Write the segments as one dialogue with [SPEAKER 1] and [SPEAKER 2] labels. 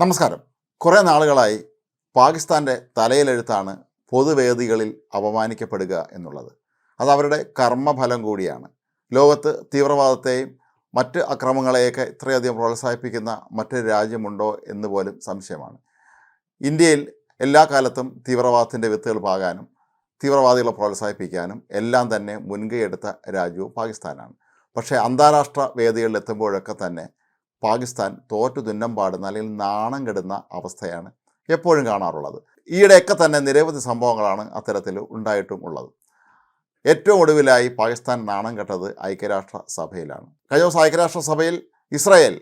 [SPEAKER 1] നമസ്കാരം. കുറേ നാളുകളായി പാകിസ്ഥാന്റെ തലയിലെഴുത്താണ് പൊതുവേദികളിൽ അപമാനിക്കപ്പെടുക എന്നുള്ളത്. അത് അവരുടെ കർമ്മഫലം കൂടിയാണ്. ലോകത്ത് തീവ്രവാദത്തെയും മറ്റ് അക്രമങ്ങളെയൊക്കെ ഇത്രയധികം പ്രോത്സാഹിപ്പിക്കുന്ന മറ്റൊരു രാജ്യമുണ്ടോ എന്ന് പോലും സംശയമാണ്. ഇന്ത്യയിൽ എല്ലാ കാലത്തും തീവ്രവാദത്തിന്റെ വിത്തുകൾ പാകാനും തീവ്രവാദികളെ പ്രോത്സാഹിപ്പിക്കാനും എല്ലാം തന്നെ മുൻകൈയെടുത്ത രാജ്യവും പാകിസ്ഥാനാണ്. പക്ഷേ അന്താരാഷ്ട്ര വേദികളിൽ എത്തുമ്പോഴൊക്കെ തന്നെ പാകിസ്ഥാൻ തോറ്റു തുന്നം പാടുന്ന അല്ലെങ്കിൽ നാണം കെടുന്ന അവസ്ഥയാണ് എപ്പോഴും കാണാറുള്ളത്. ഈയിടെയൊക്കെ തന്നെ നിരവധി സംഭവങ്ങളാണ് അത്തരത്തിൽ ഉണ്ടായിട്ടും ഉള്ളത്. ഏറ്റവും ഒടുവിലായി പാകിസ്ഥാൻ നാണം കെട്ടത് ഐക്യരാഷ്ട്ര സഭയിലാണ് കഴിഞ്ഞ ദിവസം ഐക്യരാഷ്ട്ര സഭയിൽ ഇസ്രായേൽ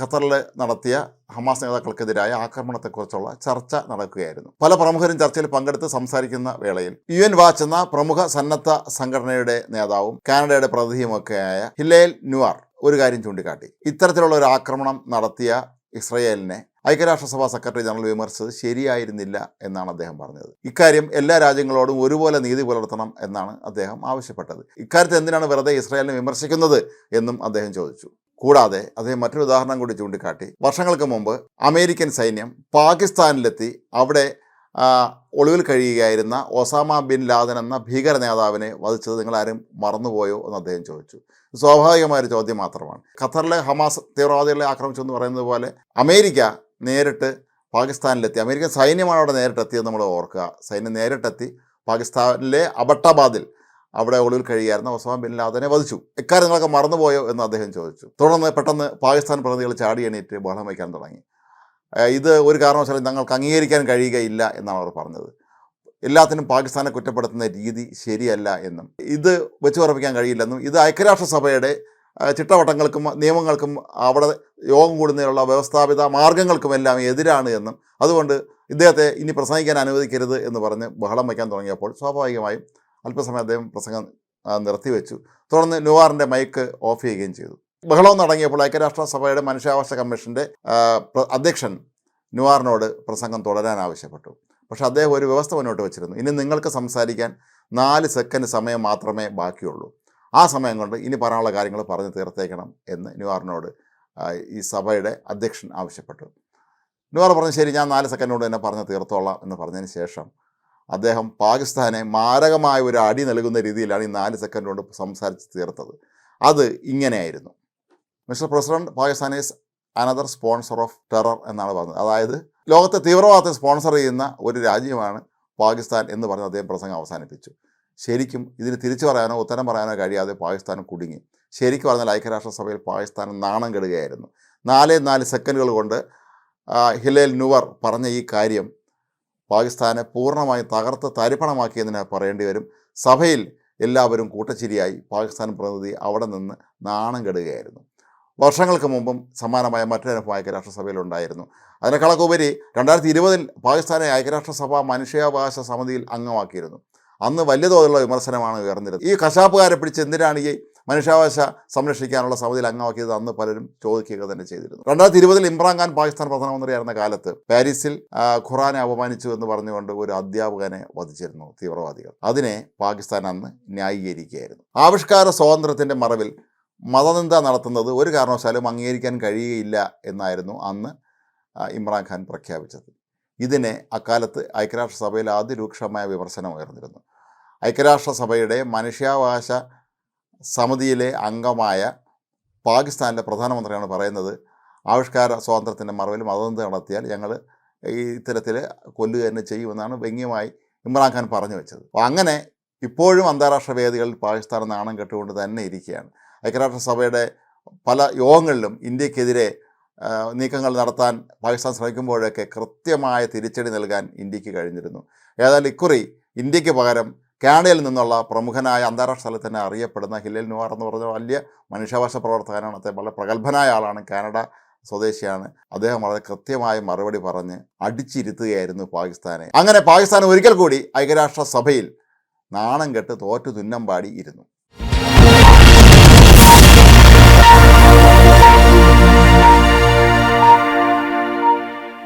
[SPEAKER 1] ഖത്തറിൽ നടത്തിയ ഹമാസ് നേതാക്കൾക്കെതിരായ ആക്രമണത്തെക്കുറിച്ചുള്ള ചർച്ച നടക്കുകയായിരുന്നു. പല പ്രമുഖരും ചർച്ചയിൽ പങ്കെടുത്ത് സംസാരിക്കുന്ന വേളയിൽ യു എൻ വാച്ച് എന്ന പ്രമുഖ സന്നദ്ധ സംഘടനയുടെ നേതാവും കാനഡയുടെ പ്രതിനിധിയുമൊക്കെയായ ഹിലേൽ ന്യൂവാർ ഒരു കാര്യം ചൂണ്ടിക്കാട്ടി. ഇത്തരത്തിലുള്ള ഒരു ആക്രമണം നടത്തിയ ഇസ്രയേലിനെ ഐക്യരാഷ്ട്രസഭാ സെക്രട്ടറി ജനറൽ വിമർശിച്ചത് ശരിയായിരുന്നില്ല എന്നാണ് അദ്ദേഹം പറഞ്ഞത്. ഇക്കാര്യം എല്ലാ രാജ്യങ്ങളോടും ഒരുപോലെ നീതി പുലർത്തണം എന്നാണ് അദ്ദേഹം ആവശ്യപ്പെട്ടത്. ഇക്കാര്യത്തിൽ എന്തിനാണ് വെറുതെ ഇസ്രായേലിനെ വിമർശിക്കുന്നത് എന്നും അദ്ദേഹം ചോദിച്ചു. കൂടാതെ അദ്ദേഹം മറ്റൊരു ഉദാഹരണം കൂടി ചൂണ്ടിക്കാട്ടി. വർഷങ്ങൾക്ക് മുമ്പ് അമേരിക്കൻ സൈന്യം പാകിസ്ഥാനിലെത്തി അവിടെ ഒളിവിൽ കഴിയുകയായിരുന്ന ഒസാമ ബിൻ ലാദൻ എന്ന ഭീകര നേതാവിനെ വധിച്ചത് നിങ്ങളാരും മറന്നുപോയോ എന്ന് അദ്ദേഹം ചോദിച്ചു. സ്വാഭാവികമായൊരു ചോദ്യം മാത്രമാണ്. ഖത്തറിലെ ഹമാസ് തീവ്രവാദികളെ ആക്രമിച്ചു എന്ന് പറയുന്നത് പോലെ അമേരിക്ക നേരിട്ട് പാകിസ്ഥാനിലെത്തി. അമേരിക്കൻ സൈന്യമാണ് അവിടെ നേരിട്ടെത്തിയെന്ന് നമ്മൾ ഓർക്കുക. സൈന്യം നേരിട്ടെത്തി പാകിസ്ഥാനിലെ അബട്ടാബാദിൽ അവിടെ ഒളിവിൽ കഴിയായിരുന്ന ഒസാമ ബിൻ ലാദനെ വധിച്ചു. ഇക്കാര്യങ്ങളൊക്കെ മറന്നുപോയോ എന്ന് അദ്ദേഹം ചോദിച്ചു. തുടർന്ന് പെട്ടെന്ന് പാകിസ്ഥാൻ പ്രതിനിധികൾ ചാടി എണീറ്റ് ബഹളം വയ്ക്കാൻ തുടങ്ങി. ഇത് ഒരു കാരണവശാലും തങ്ങൾക്ക് അംഗീകരിക്കാൻ കഴിയുകയില്ല എന്നാണ് അവർ പറഞ്ഞത്. എല്ലാത്തിനും പാകിസ്ഥാനെ കുറ്റപ്പെടുത്തുന്ന രീതി ശരിയല്ല എന്നും ഇത് വെച്ച് ഉറപ്പിക്കാൻ കഴിയില്ലെന്നും ഇത് ഐക്യരാഷ്ട്രസഭയുടെ ചിട്ടവട്ടങ്ങൾക്കും നിയമങ്ങൾക്കും അവിടെ യോഗം കൂടുന്നതിനുള്ള വ്യവസ്ഥാപിത മാർഗങ്ങൾക്കുമെല്ലാം എതിരാണ് എന്നും അതുകൊണ്ട് ഇദ്ദേഹത്തെ ഇനി പ്രസംഗിക്കാൻ അനുവദിക്കരുത് എന്ന് പറഞ്ഞ് ബഹളം വയ്ക്കാൻ തുടങ്ങിയപ്പോൾ സ്വാഭാവികമായും അല്പസമയം അദ്ദേഹം പ്രസംഗം നിർത്തിവെച്ചു. തുടർന്ന് ന്യൂവാറിന്റെ മൈക്ക് ഓഫ് ചെയ്യുകയും ചെയ്തു. ബഹളം നടങ്ങിയപ്പോൾ ഐക്യരാഷ്ട്രസഭയുടെ മനുഷ്യാവകാശ കമ്മീഷന്റെ അധ്യക്ഷൻ നുവാറിനോട് പ്രസംഗം തുടരാൻ ആവശ്യപ്പെട്ടു. പക്ഷേ അദ്ദേഹം ഒരു വ്യവസ്ഥ മുന്നോട്ട് വെച്ചിരുന്നു. ഇനി നിങ്ങൾക്ക് സംസാരിക്കാൻ നാല് സെക്കൻഡ് സമയം മാത്രമേ ബാക്കിയുള്ളൂ. ആ സമയം കൊണ്ട് ഇനി പറയാനുള്ള കാര്യങ്ങൾ പറഞ്ഞു തീർത്തേക്കണം എന്ന് നുവാറിനോട് ഈ സഭയുടെ അധ്യക്ഷൻ ആവശ്യപ്പെട്ടു. നുവാർ പറഞ്ഞു ശരി ഞാൻ നാല് സെക്കൻഡിനോട് തന്നെ പറഞ്ഞു തീർത്തോളാം എന്ന് പറഞ്ഞതിന് ശേഷം അദ്ദേഹം പാകിസ്ഥാനെ മാരകമായ ഒരു അടി നൽകുന്ന രീതിയിലാണ് ഈ നാല് സെക്കൻഡ് കൊണ്ട് സംസാരിച്ച് തീർത്തത്. അത് ഇങ്ങനെയായിരുന്നു. Mister president Pakistan is another sponsor of terror എന്നാണ് പറഞ്ഞത്. അതായത് ലോകത്തെ തീവ്രവാദത്തെ സ്പോൺസർ ചെയ്യുന്ന ഒരു രാജ്യമാണ് പാകിസ്ഥാൻ എന്ന് പറഞ്ഞ് അദ്ദേഹം പ്രസംഗം അവസാനിപ്പിച്ചു. ശരിക്കും ഇതിന് തിരിച്ചു പറയാനോ ഉത്തരം പറയാനോ കഴിയാതെ പാകിസ്ഥാൻ കുടുങ്ങി. ശരിക്കും പറഞ്ഞാൽ ഐക്യരാഷ്ട്രസഭയിൽ പാകിസ്ഥാൻ നാണം കെടുകയായിരുന്നു. നാലേ നാല് സെക്കൻഡുകൾ കൊണ്ട് ഹിലേൽ നുവർ പറഞ്ഞ ഈ കാര്യം പാകിസ്ഥാനെ പൂർണമായും തകർത്ത് തരിപ്പണമാക്കിയതിന് പറയേണ്ടി വരും. സഭയിൽ എല്ലാവരും കൂട്ടച്ചിരിയായി. പാകിസ്ഥാൻ പ്രതിനിധി അവിടെ നിന്ന് നാണം കെടുകയായിരുന്നു. വർഷങ്ങൾക്ക് മുമ്പും സമാനമായ മറ്റൊരു അനുഭവം ഐക്യരാഷ്ട്രസഭയിലുണ്ടായിരുന്നു. അതിനേക്കാളൊക്കെ ഉപരി രണ്ടായിരത്തി ഇരുപതിൽ പാകിസ്ഥാനെ ഐക്യരാഷ്ട്രസഭ മനുഷ്യാവകാശ സമിതിയിൽ അംഗമാക്കിയിരുന്നു. അന്ന് വലിയ തോതിലുള്ള വിമർശനമാണ് ഉയർന്നിരുന്നത്. ഈ കശാപ്പുകാരെ പിടിച്ച് എന്തിനാണ് ഈ മനുഷ്യാവകാശ സംരക്ഷിക്കാനുള്ള സമിതിയിൽ അംഗമാക്കിയത് അന്ന് പലരും ചോദിക്കുക തന്നെ ചെയ്തിരുന്നു. രണ്ടായിരത്തി ഇരുപതിൽ ഇമ്രാൻഖാൻ പാകിസ്ഥാൻ പ്രധാനമന്ത്രിയായിരുന്ന കാലത്ത് പാരീസിൽ ഖുറാനെ അപമാനിച്ചു എന്ന് പറഞ്ഞുകൊണ്ട് ഒരു അധ്യാപകനെ വധിച്ചിരുന്നു തീവ്രവാദികൾ. അതിനെ പാകിസ്ഥാൻ അന്ന് ന്യായീകരിക്കുകയായിരുന്നു. ആവിഷ്കാര സ്വാതന്ത്ര്യത്തിന്റെ മറവിൽ മതനിന്ദ നടത്തുന്നത് ഒരു കാരണവശാലും അംഗീകരിക്കാൻ കഴിയുകയില്ല എന്നായിരുന്നു അന്ന് ഇമ്രാൻഖാൻ പ്രഖ്യാപിച്ചത്. ഇതിനെ അക്കാലത്ത് ഐക്യരാഷ്ട്രസഭയിൽ അതിരൂക്ഷമായ വിമർശനം ഉയർന്നിരുന്നു. ഐക്യരാഷ്ട്രസഭയുടെ മനുഷ്യാവകാശ സമിതിയിലെ അംഗമായ പാകിസ്ഥാനിലെ പ്രധാനമന്ത്രിയാണ് പറയുന്നത് ആവിഷ്കാര സ്വാതന്ത്ര്യത്തിന്റെ മറവിൽ മതനിന്ദ നടത്തിയാൽ ഞങ്ങൾ ഈ ഇത്തരത്തിൽ കൊല്ലുക തന്നെ ചെയ്യുമെന്നാണ് വ്യംഗ്യമായി ഇമ്രാൻഖാൻ പറഞ്ഞു വെച്ചത്. അപ്പോൾ അങ്ങനെ ഇപ്പോഴും അന്താരാഷ്ട്ര വേദികളിൽ പാകിസ്ഥാൻ നാണം കെട്ടുകൊണ്ട് തന്നെ ഇരിക്കുകയാണ്. ഐക്യരാഷ്ട്രസഭയുടെ പല യോഗങ്ങളിലും ഇന്ത്യക്കെതിരെ നീക്കങ്ങൾ നടത്താൻ പാകിസ്ഥാൻ ശ്രമിക്കുമ്പോഴൊക്കെ കൃത്യമായ തിരിച്ചടി നൽകാൻ ഇന്ത്യയ്ക്ക് കഴിഞ്ഞിരുന്നു. ഏതായാലും ഇക്കുറി ഇന്ത്യയ്ക്ക് പകരം കാനഡയിൽ നിന്നുള്ള പ്രമുഖനായ അന്താരാഷ്ട്ര തലത്തിൽ തന്നെ അറിയപ്പെടുന്ന ഹിലൽ നുവാർ എന്ന് പറഞ്ഞ വലിയ മനുഷ്യാവകാശ പ്രവർത്തകനാണ്. അദ്ദേഹം വളരെ പ്രഗത്ഭനായ ആളാണ്. കാനഡ സ്വദേശിയാണ്. അദ്ദേഹം വളരെ കൃത്യമായ മറുപടി പറഞ്ഞ് അടിച്ചിരുത്തുകയായിരുന്നു പാകിസ്ഥാനെ. അങ്ങനെ പാകിസ്ഥാൻ ഒരിക്കൽ കൂടി ഐക്യരാഷ്ട്ര സഭയിൽ നാണം കെട്ട് തോറ്റു തുന്നം പാടി ഇരുന്നു.